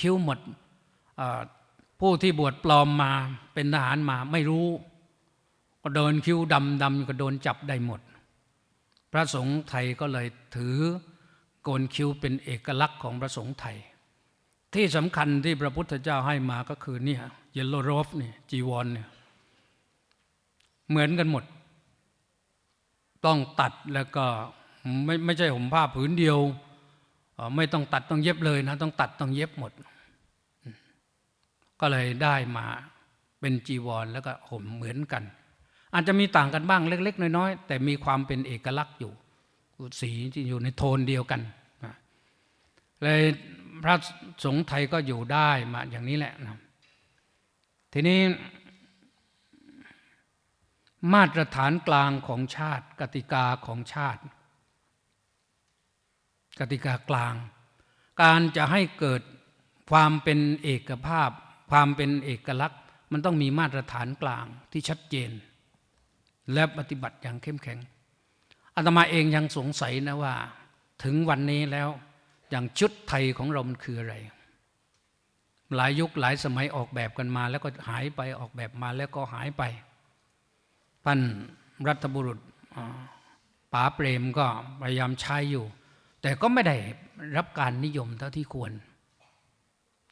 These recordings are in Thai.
คิ้วหมดผู้ที่บวชปลอมมาเป็นทหารมาไม่รู้ ก็โดนคิ้วดำดำก็โดนจับได้หมด พระสงฆ์ไทยก็เลยถือโกนคิ้วเป็นเอกลักษณ์ของพระสงฆ์ไทย ที่สำคัญที่พระพุทธเจ้าให้มาก็คือเนี่ยเยลโลโรฟเนี่ยจีวรเนี่ยเหมือนกันหมด ต้องตัดแล้วก็ไม่ไม่ใช่ห่มผ้าผืนเดียว ไม่ต้องตัดต้องเย็บเลยนะต้องตัดต้องเย็บหมด ก็เลยได้มาเป็นจีวรแล้วก็ห่มเหมือนกัน อาจจะมีต่างกันบ้างเล็ก ๆ น้อยๆแต่มีความเป็นเอกลักษณ์อยู่สีที่อยู่ในโทนเดียวกันเลยพระสงฆ์ไทยก็อยู่ได้มาอย่างนี้แหละนะทีนี้ มาตรฐานกลางของชาติ กติกาของชาติ กติกากลาง การจะให้เกิดความเป็นเอกภาพ ความเป็นเอกลักษณ์ มันต้องมีมาตรฐานกลางที่ชัดเจน และปฏิบัติอย่างเข้มแข็งอาตมาเองยังสงสัยนะว่า ถึงวันนี้แล้วอย่างชุดไทยของเรามันคืออะไร หลายยุคหลายสมัยออกแบบกันมา แล้วก็หายไปออกแบบมาแล้วก็หายไปท่านรัฐบุรุษป๋าเปรมก็พยายามใช้อยู่ แต่ก็ไม่ได้รับการนิยมเท่าที่ควร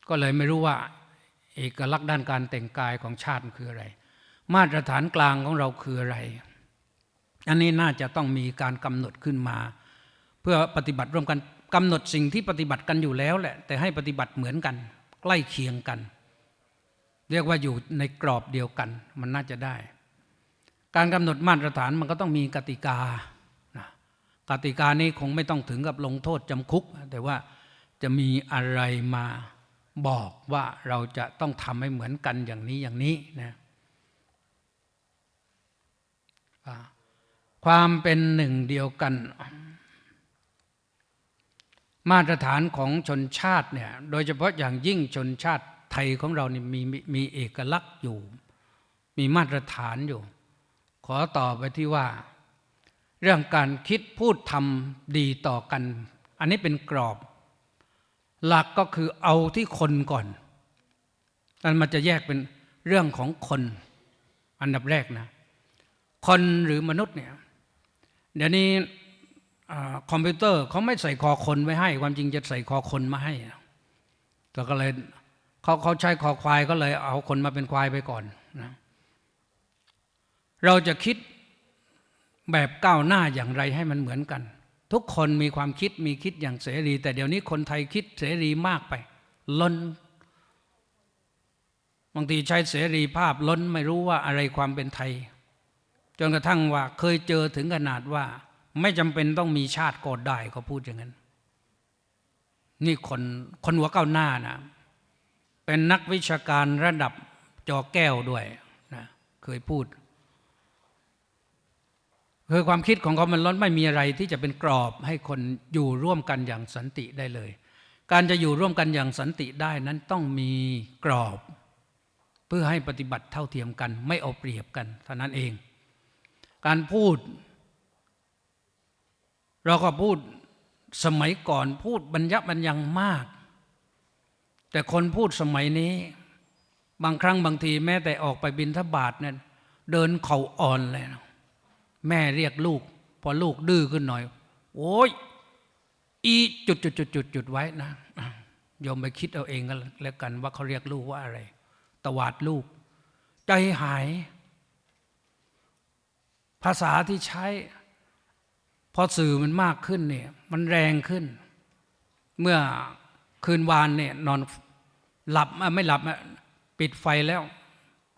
ก็เลยไม่รู้ว่า เอกลักษณ์ด้านการแต่งกายของชาติคืออะไร มาตรฐานกลางของเราคืออะไร อันนี้น่าจะต้องมีการกำหนดขึ้นมา เพื่อปฏิบัติร่วมกันกำหนดสิ่งที่ปฏิบัติกันอยู่แล้วแหละ แต่ให้ปฏิบัติเหมือนกัน ใกล้เคียงกัน เรียกว่าอยู่ในกรอบเดียวกัน มันน่าจะได้ การกำหนดมาตรฐานมันก็ต้องมีกติกา กติกานี้คงไม่ต้องถึงกับลงโทษจำคุก แต่ว่าจะมีอะไรมาบอกว่าเราจะต้องทำให้เหมือนกันอย่างนี้อย่างนี้นะความเป็นหนึ่งเดียวกัน มาตรฐานของชนชาติเนี่ยโดยเฉพาะอย่างยิ่งชนชาติไทยของเรานี่มีมีมีเอกลักษณ์อยู่ มีมาตรฐานอยู่ ขอต่อไปที่ว่า เรื่องการคิดพูดทำดีต่อกัน อันนี้เป็นกรอบ หลักก็คือเอาที่คนก่อนนั่นมันจะแยกเป็นเรื่องของคน อันดับแรกนะ คนหรือมนุษย์เนี่ยเดี๋ยวนี้คอมพิวเตอร์เขาไม่ใส่คอคนไว้ให้ ความจริงจะใส่คอคนมาให้แต่ก็เลยเขาเขาใช้คอควายก็เลยเอาคนมาเป็นควายไปก่อนนะเราจะคิด แบบก้าวหน้าอย่างไรให้มันเหมือนกัน ทุกคนมีความคิดมีคิดอย่างเสรี แต่เดี๋ยวนี้คนไทยคิดเสรีมากไป ล้นบางทีใช้เสรีภาพล้นไม่รู้ว่าอะไรความเป็นไทย จนกระทั่งว่าเคยเจอถึงขนาดว่า ไม่จำเป็นต้องมีชาติก็ได้เขาพูดอย่างนั้น นี่คนคนหัวก้าวหน้านะเป็นนักวิชาการระดับจอแก้วด้วยนะเคยพูด คือความคิดของเขามันล้นไม่มีอะไรที่จะเป็นกรอบให้คนอยู่ร่วมกันอย่างสันติได้เลย การจะอยู่ร่วมกันอย่างสันติได้นั้นต้องมีกรอบ เพื่อให้ปฏิบัติเท่าเทียมกัน ไม่เอาเปรียบกันเท่านั้นเอง การพูด เราก็พูดสมัยก่อนพูดบรรยับบรรยังมาก แต่คนพูดสมัยนี้ บางครั้งบางทีแม้แต่ออกไปบินทบาทเนี่ยเดินเข่าอ่อนเลยนะ แม่เรียกลูก พอลูกดื้อขึ้นหน่อย โอ้ยอีจุดจุดจุดจุดจุดไว้นะโยมไปคิดเอาเองกันแล้วกันว่าเขาเรียกลูกว่าอะไร ตวาดลูก ใจหาย ภาษาที่ใช้ พอสื่อมันมากขึ้นเนี่ย มันแรงขึ้น เมื่อคืนวานเนี่ยนอนหลับไม่หลับอ่ปิดไฟแล้ว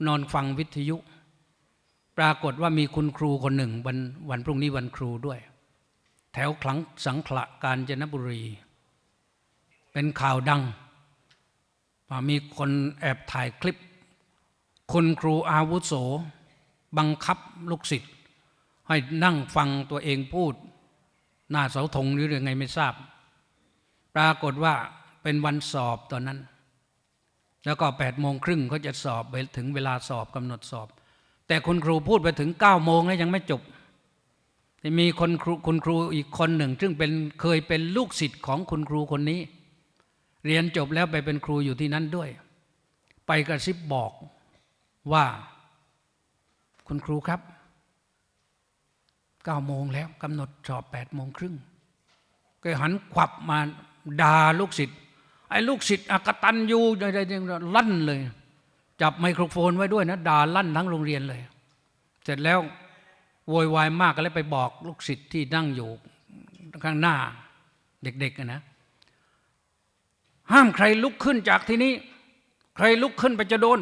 นอนฟังวิทยุ ปรากฏว่ามีคุณครูคนหนึ่งวันวันพรุ่งนี้วันครูด้วย แถวขลังสังขละกาญจนบุรี เป็นข่าวดังว่ามีคนแอบถ่ายคลิป คุณครูอาวุโส บังคับลูกศิษย์ให้นั่งฟังตัวเองพูด หน้าเสาธงหรือยังไงไม่ทราบ ปรากฏว่าเป็นวันสอบตอนนั้น แล้วก็แปดโมงครึ่งเขาจะสอบไปถึงเวลาสอบกำหนดสอบ แต่คุณครูพูดไปถึงเก้าโมงแล้วยังไม่จบมีคนครูคุณครูอีกคนหนึ่ง ซึ่งเป็นเคยเป็นลูกศิษย์ของคุณครูคนนี้ เรียนจบแล้วไปเป็นครูอยู่ที่นั้นด้วย ไปกระซิบบอกว่า คุณครูครับเก้าโมงแล้วกำหนดสอบแปดโมงครึ่งก็หันขวับมาด่าลูกศิษย์ไอ้ลูกศิษย์อกตันยูอะไรๆลั่นเลย จับไมโครโฟนไว้ด้วยนะด่าลั่นทั้งโรงเรียนเลย เสร็จแล้วโวยวายมากก็เลยไปบอกลูกศิษย์ที่นั่งอยู่ข้างหน้าเด็กๆนะห้ามใครลุกขึ้นจากที่นี้ ใครลุกขึ้นไปจะโดน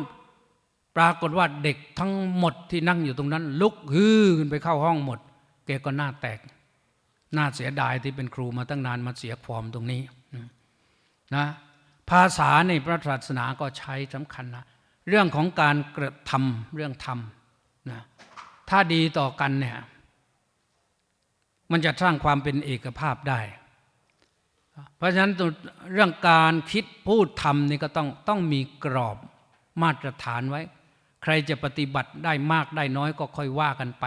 ปรากฏว่าเด็กทั้งหมดที่นั่งอยู่ตรงนั้น ลุกฮือขึ้นไปเข้าห้องหมดแกก็หน้าแตกน่าเสียดายที่เป็นครูมาตั้งนานมาเสียฟอร์มตรงนี้นะภาษาในพระศาสนาก็ใช้สำคัญนะ เรื่องของการกระทำเรื่องทำนะถ้าดีต่อกันเนี่ยมันจะสร้างความเป็นเอกภาพได้ เพราะฉะนั้นเรื่องการคิดพูดทำนี่ก็ต้องต้องมีกรอบมาตรฐานไว้ ใครจะปฏิบัติได้มากได้น้อยก็ค่อยว่ากันไป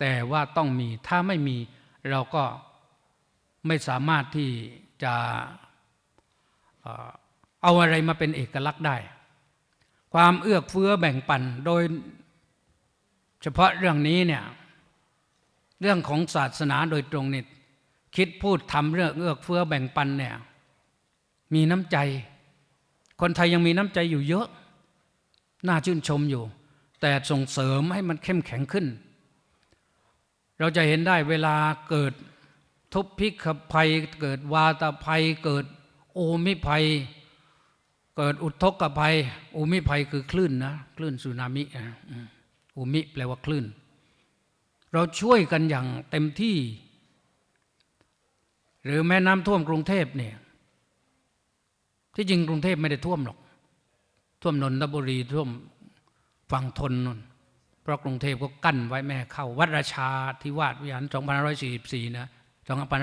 แต่ว่าต้องมีถ้าไม่มีเราก็ไม่สามารถที่จะเอ่อเอาอะไรมาเป็นเอกลักษณ์ได้ ความเอื้อเฟื้อแบ่งปันโดยเฉพาะเรื่องนี้เนี่ยเรื่องของศาสนาโดยตรงนี่คิดพูดทำเรื่องเอื้อเฟื้อแบ่งปันเนี่ยมีน้ำใจ คนไทยยังมีน้ำใจอยู่เยอะ น่าชื่นชมอยู่ แต่ส่งเสริมให้มันเข้มแข็งขึ้น เราจะเห็นได้เวลาเกิดทุพพิกภัย เกิดวาตภัย เกิดโอมิภัย เกิดอุทกภัยโอมิภัยคือคลื่นนะคลื่นสึนามิอะอืมโอมิแปลว่าคลื่น เราช่วยกันอย่างเต็มที่ หรือแม่น้ำท่วมกรุงเทพเนี่ยที่จริงกรุงเทพไม่ได้ท่วมหรอก ท่วมนนทบุรีท่วมฝั่งทนนนเพราะกรุงเทพก็กั้นไว้แม่ให้เข้า วัดราชาที่วาดวิหาร2544นะ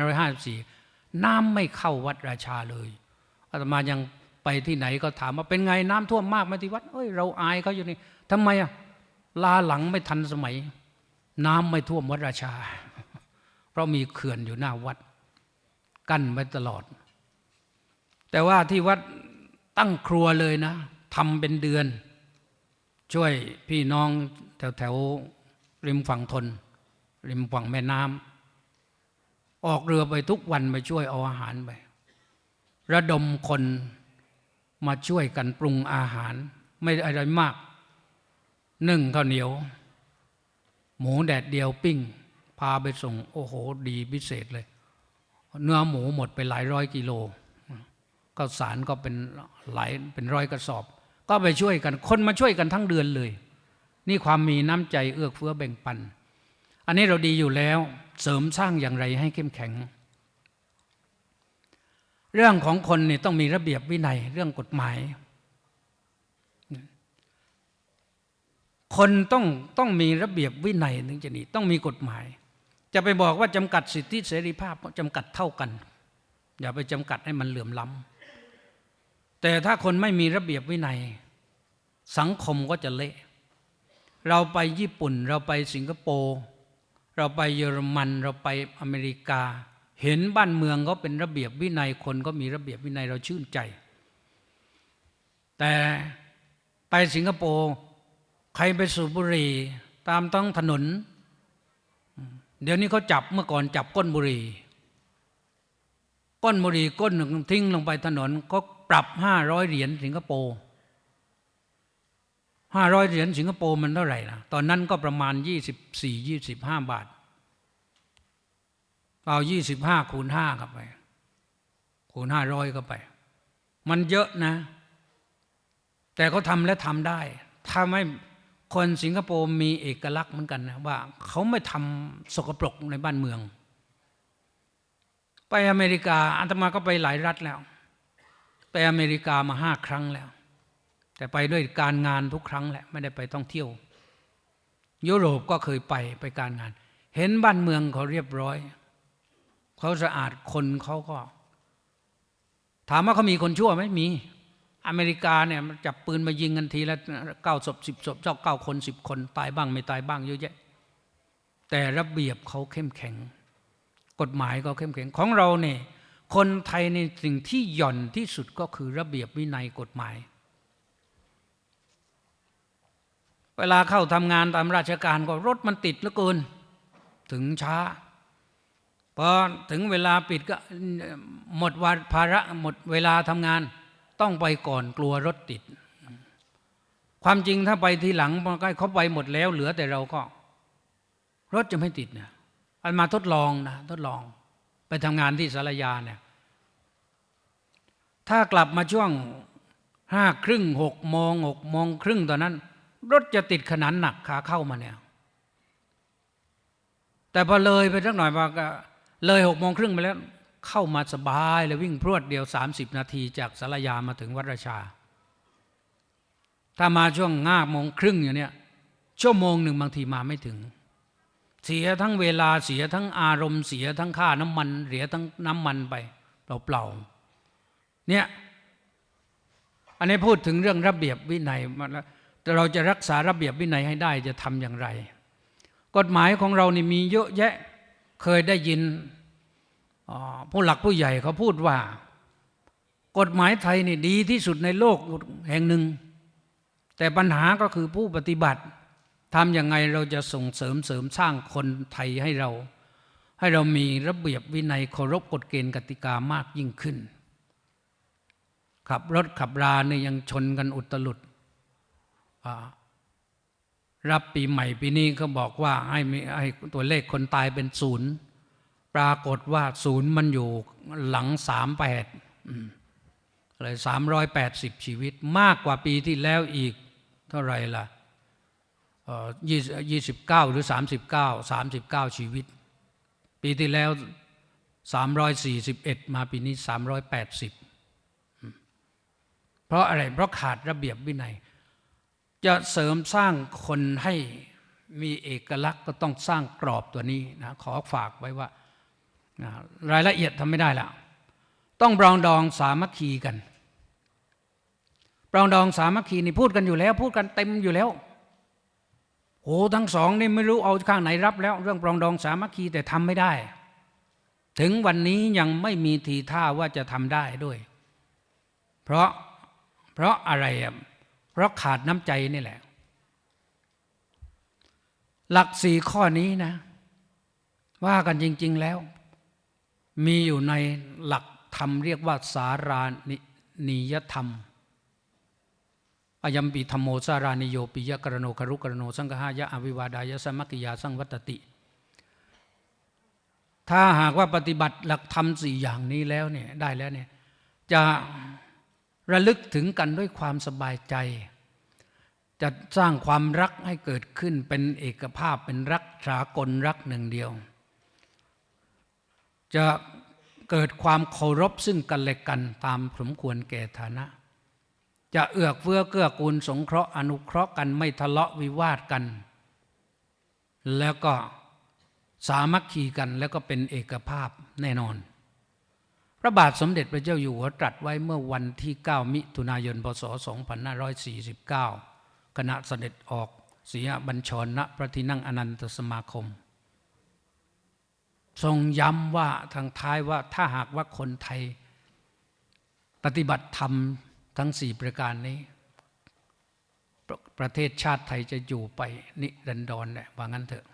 2554 น้ำไม่เข้าวัดราชาเลยอาตมายัง ไปที่ไหนก็ถามว่าเป็นไงน้ำท่วมมากไหมที่วัดเอ้ยเราอายเขาอยู่นี่ทำไมอะลาหลังไม่ทันสมัย น้ำไม่ท่วมวัดราชา เพราะมีเขื่อนอยู่หน้าวัด กั้นไว้ตลอด แต่ว่าที่วัดตั้งครัวเลยนะทำเป็นเดือน ช่วยพี่น้องแถวแถวริมฝั่งทน ริมฝั่งแม่น้ำออกเรือไปทุกวันไปช่วยเอาอาหารไประดมคน มาช่วยกันปรุงอาหาร ไม่อะไรมากนึ่งข้าวเหนียว หมูแดดเดียวปิ้ง พาไปส่ง โอ้โห ดีพิเศษเลย เนื้อหมูหมดไปหลายร้อยกิโลข้าวสารก็เป็นหลายเป็นร้อยกระสอบ ก็ไปช่วยกัน คนมาช่วยกันทั้งเดือนเลย นี่ความมีน้ำใจเอื้อเฟื้อแบ่งปัน อันนี้เราดีอยู่แล้วเสริมสร้างอย่างไรให้เข้มแข็ง เรื่องของคนนี่ต้องมีระเบียบวินัยเรื่องกฎหมาย คนต้องต้องมีระเบียบวินัยถึงจะดีต้องมีกฎหมาย จะไปบอกว่าจำกัดสิทธิเสรีภาพจำกัดเท่ากัน อย่าไปจำกัดให้มันเหลื่อมล้ำแต่ถ้าคนไม่มีระเบียบวินัย สังคมก็จะเละ เราไปญี่ปุ่น เราไปสิงคโปร์เราไปเยอรมัน เราไปอเมริกา เห็นบ้านเมืองเขาเป็นระเบียบวินัยคนก็มีระเบียบวินัยเราชื่นใจ แต่ไปสิงคโปร์ใครไปสูบบุหรี่ตามท้องถนน เดี๋ยวนี้เขาจับเมื่อก่อนจับก้นบุหรี่ ก้นบุหรี่ก้นหนึ่งทิ้งลงไปถนนก็ปรับห้าร้อยเหรียญสิงคโปร์ห้าร้อยเหรียญสิงคโปร์มันเท่าไหร่นะตอนนั้นก็ประมาณยี่สิบสี่ยี่สิบห้าบาท เอายี่สิบห้าคูณห้าเข้าไป คูณห้าร้อยเข้าไป มันเยอะนะ แต่เขาทำและทำได้ถ้าไม่คนสิงคโปร์มีเอกลักษณ์เหมือนกันนะว่าเขาไม่ทำสกปรกในบ้านเมือง ไปอเมริกาอันตมาก็ไปหลายรัฐแล้ว ไปอเมริกามาห้าครั้งแล้ว แต่ไปด้วยการงานทุกครั้งแหละไม่ได้ไปท่องเที่ยว ยุโรปก็เคยไปไปการงาน เห็นบ้านเมืองเขาเรียบร้อย เขาสะอาดคนเขาก็ ถามว่าเขามีคนชั่วไหมมี อเมริกาเนี่ยจับปืนมายิงกันทีละเก้าศพสิบศพเจ้าเก้าคนสิบคนตายบ้างไม่ตายบ้างเยอะแยะ แต่ระเบียบเขาเข้มแข็ง กฎหมายก็เข้มแข็งของเราเนี่ยคนไทยในสิ่งที่หย่อนที่สุดก็คือระเบียบวินัยกฎหมาย เวลาเข้าทำงานตามราชการก็รถมันติดเหลือเกิน ถึงช้า พอถึงเวลาปิดก็หมดวาภาระหมดเวลาทำงาน ต้องไปก่อนกลัวรถติด ความจริงถ้าไปทีหลังมันก็เขาไปหมดแล้ว เหลือแต่เราก็ รถจะไม่ติดเนี่ยอันมาทดลองนะทดลอง ไปทำงานที่สารยาเนี่ย ถ้ากลับมาช่วงห้าครึ่งหกโมงหกโมงครึ่งตอนนั้น รถจะติดขนาดหนักขาเข้ามาเนี่ย แต่พอเลยไปสักหน่อยมาก็ เลยหกโมงครึ่งไปแล้วเข้ามาสบายเลยวิ่งพรวดเดียว 30 นาทีจากสารยามาถึงวัดราชา ถ้ามาช่วงห้าโมงครึ่งอย่างเนี้ยชั่วโมงหนึ่งบางทีมาไม่ถึง เสียทั้งเวลาเสียทั้งอารมณ์เสียทั้งค่าน้ำมันเสียทั้งน้ำมันไปเปล่าๆเนี่ยอันนี้พูดถึงเรื่องระเบียบวินัยมาแล้วแต่เราจะรักษาระเบียบวินัยให้ได้จะทำอย่างไร กฎหมายของเรานี่มีเยอะแยะ เคยได้ยินผู้หลักผู้ใหญ่เขาพูดว่า กฎหมายไทยนี่ดีที่สุดในโลกแห่งหนึ่ง แต่ปัญหาก็คือผู้ปฏิบัติทำยังไงเราจะส่งเสริมเสริมสร้างคนไทยให้เรา ให้เรามีระเบียบวินัยเคารพกฎเกณฑ์กติกามากยิ่งขึ้น ขับรถขับราเนี่ยยังชนกันอุตลุด รับปีใหม่ปีนี้เขาบอกว่าให้มีให้ตัวเลขคนตายเป็นศูนย์ปรากฏว่าศูนย์มันอยู่หลังสามแปดเลยสามร้อยแปดสิบชีวิต มากกว่าปีที่แล้วอีกเท่าไรล่ะยี่สิบเก้าหรือสามสิบเก้าสามสิบเก้าชีวิต ปีที่แล้วสามร้อยสี่สิบเอ็ดมาปีนี้สามร้อยแปดสิบเพราะอะไรเพราะขาดระเบียบวินัย จะเสริมสร้างคนให้มีเอกลักษณ์ก็ต้องสร้างกรอบตัวนี้นะขอฝากไว้ว่ารายละเอียดทำไม่ได้และต้องปรองดองสามัคคีกันปรองดองสามัคคีนี่พูดกันอยู่แล้ว พูดกันเต็มอยู่แล้วโอ้ทั้งสองนี่ไม่รู้เอาข้างไหนรับแล้ว เรื่องปรองดองสามัคคีแต่ทำไม่ได้ ถึงวันนี้ยังไม่มีทีท่าว่าจะทำได้ด้วย เพราะเพราะอะไรอะ เพราะขาดน้ำใจนี่แหละ หลักสี่ข้อนี้นะ ว่ากันจริง ๆแล้ว มีอยู่ในหลักธรรมเรียกว่าสารานิยธรรมอายัมปีธรรมโมสารานิโยปิยะกรโนคารุกรโนสังฆายะอวิวาดายะสมัคคิยาสังวัตติ ถ้าหากว่าปฏิบัติหลักธรรมสี่อย่างนี้แล้วเนี่ยได้แล้วเนี่ยจะ ระลึกถึงกันด้วยความสบายใจ จะสร้างความรักให้เกิดขึ้นเป็นเอกภาพเป็นรักสากลรักหนึ่งเดียว จะเกิดความเคารพซึ่งกันและกันตามสมควรแก่ฐานะ จะเอื้อเฟื้อเกื้อกูลสงเคราะห์อนุเคราะห์กันไม่ทะเลาะวิวาทกัน แล้วก็สามัคคีกันแล้วก็เป็นเอกภาพแน่นอน ระบาทสมเด็จพระเจ้าอยู่หัวตรัสไว้เมื่อวันที่ 9 มิถุนายน พศ 2549 ขณะเสด็จออกเสียบัญชรณพระที่นั่งอนันตสมาคม ทรงย้ำว่าทางท้ายว่าถ้าหากว่าคนไทย ปฏิบัติธรรมทั้งสี่ประการนี้ปรประเทศชาติไทยจะอยู่ไปนิรันดรแหละว่างั้นเถอะ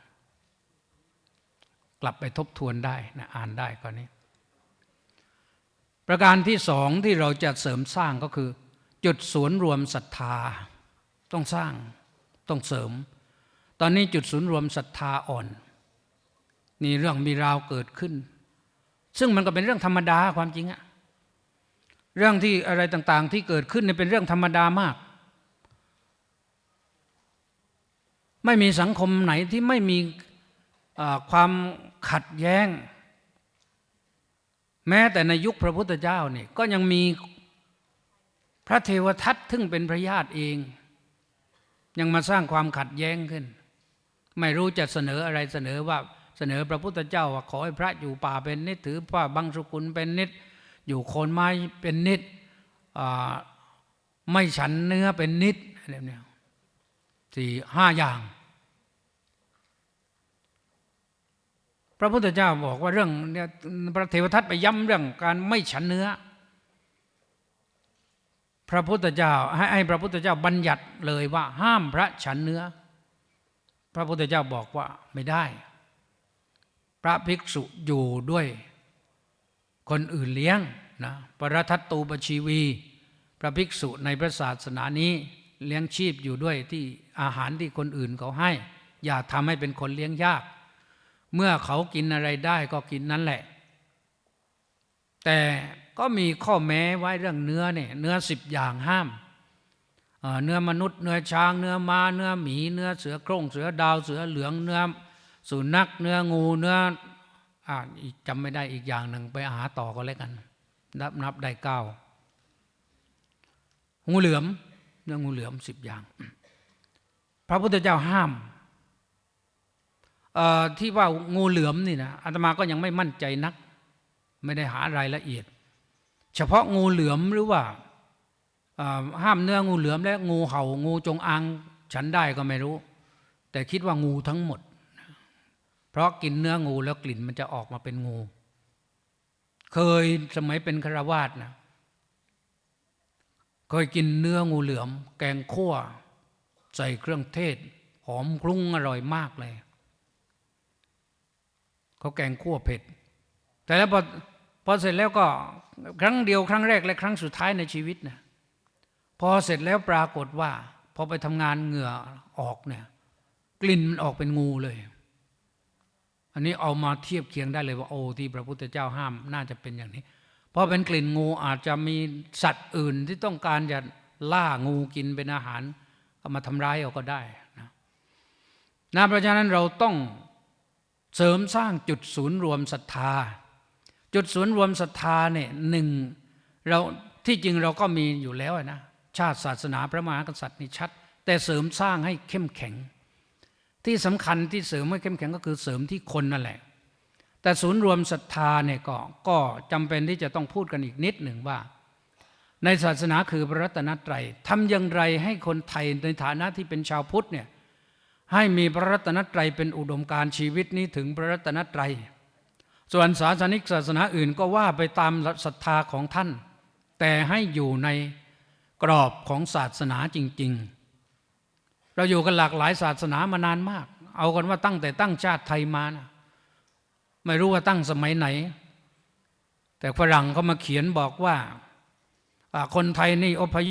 กลับไปทบทวนได้นะอ่านได้ก่อนนี้ ประการที่สองที่เราจะเสริมสร้างก็คือ จุดศูนย์รวมศรัทธา ต้องสร้างต้องเสริม ตอนนี้จุดศูนย์รวมศรัทธาอ่อน นี่เรื่องมีราวเกิดขึ้น ซึ่งมันก็เป็นเรื่องธรรมดาความจริงอะเรื่องที่อะไรต่างๆ ที่เกิดขึ้นเป็นเรื่องธรรมดามาก ไม่มีสังคมไหนที่ไม่มีความขัดแย้ง แม้แต่ในยุคพระพุทธเจ้าเนี่ยก็ยังมีพระเทวทัตทึ่งเป็นพระญาติเอง ยังมาสร้างความขัดแย้งขึ้น ไม่รู้จะเสนออะไรเสนอว่าเสนอพระพุทธเจ้าว่าขอให้พระอยู่ป่าเป็นนิดถือว่าบังสุกุลเป็นนิดอยู่โคนไม้เป็นนิดไม่ฉันเนื้อเป็นนิดอะไรเนี่ยสี่ห้าอย่าง พระพุทธเจ้าบอกว่าเรื่องเนี่ยพระเทวทัตไปย้ำเรื่องการไม่ฉันเนื้อ พระพุทธเจ้าให้ให้พระพุทธเจ้าบัญญัติเลยว่า ห้ามพระฉันเนื้อ พระพุทธเจ้าบอกว่าไม่ได้ พระภิกษุอยู่ด้วย คนอื่นเลี้ยงนะปรทัตตูปชีวี พระภิกษุในพระศาสนานี้เลี้ยงชีพอยู่ด้วยที่อาหารที่คนอื่นเขาให้ อย่าทำให้เป็นคนเลี้ยงยาก เมื่อเขากินอะไรได้ก็กินนั่นแหละ แต่ก็มีข้อแม้ไว้เรื่องเนื้อเนี่ยเนื้อสิบอย่างห้ามเอ่อเนื้อมนุษย์ เนื้อช้าง เนื้อม้า เนื้อหมี เนื้อเสือโคร่งเสือดาว เสือเหลือง เนื้อสุนัข เนื้องู เนื้ออ่าจำไม่ได้อีกอย่างหนึ่งไปหาต่อก็แล้วกัน นับนับได้เก้างูเหลือมเนื้องูเหลือมสิบอย่าง พระพุทธเจ้าห้าม ที่ว่างูเหลือมนี่นะอาตมาก็ยังไม่มั่นใจนัก ไม่ได้หารายละเอียด เฉพาะงูเหลือมหรือว่าห้ามเนื้องูเหลือมและงูเห่างูจงอางฉันได้ก็ไม่รู้ แต่คิดว่างูทั้งหมด เพราะกินเนื้องูแล้วกลิ่นมันจะออกมาเป็นงู เคยสมัยเป็นคราวาสนะเคยกินเนื้องูเหลือม แกงคั่ว ใส่เครื่องเทศ หอมคลุ้งอร่อยมากเลย เขาแกงคั่วเผ็ด แต่แล้วพอพอเสร็จแล้วก็ครั้งเดียวครั้งแรกและครั้งสุดท้ายในชีวิตนะพอเสร็จแล้วปรากฏว่า พอไปทำงานเหงื่อออกเนี่ย กลิ่นมันออกเป็นงูเลย อันนี้เอามาเทียบเคียงได้เลยว่าโอ้ที่พระพุทธเจ้าห้ามน่าจะเป็นอย่างนี้เพราะเป็นกลิ่นงูอาจจะมีสัตว์อื่นที่ต้องการจะล่างูกินเป็นอาหาร ก็มาทำร้ายเอาก็ได้นะนะเพราะฉะนั้นเราต้อง เสริมสร้างจุดศูนย์รวมศรัทธา จุดศูนย์รวมศรัทธาเนี่ยหนึ่งเราที่จริงเราก็มีอยู่แล้วนะชาติศาสนาพระมหากษัตริย์นี่ชัด แต่เสริมสร้างให้เข้มแข็ง ที่สำคัญที่เสริมให้เข้มแข็งก็คือเสริมที่คนนั่นแหละ แต่ศูนย์รวมศรัทธาเนี่ยก็ก็จำเป็นที่จะต้องพูดกันอีกนิดหนึ่งว่า ในศาสนาคือพระรัตนตรัยทำอย่างไรให้คนไทยในฐานะที่เป็นชาวพุทธเนี่ย ให้มีพระรัตนตรัยเป็นอุดมการชีวิตนี้ถึงพระรัตนตรัย ส่วนศาสนิกศาสนาอื่นก็ว่าไปตามศรัทธาของท่าน แต่ให้อยู่ในกรอบของศาสนาจริง ๆ เราอยู่กันหลากหลายศาสนามานานมาก เอากันว่าตั้งแต่ตั้งชาติไทยมานะไม่รู้ว่าตั้งสมัยไหน แต่ฝรั่งเขามาเขียนบอกว่าอ่าคนไทยนี่อพย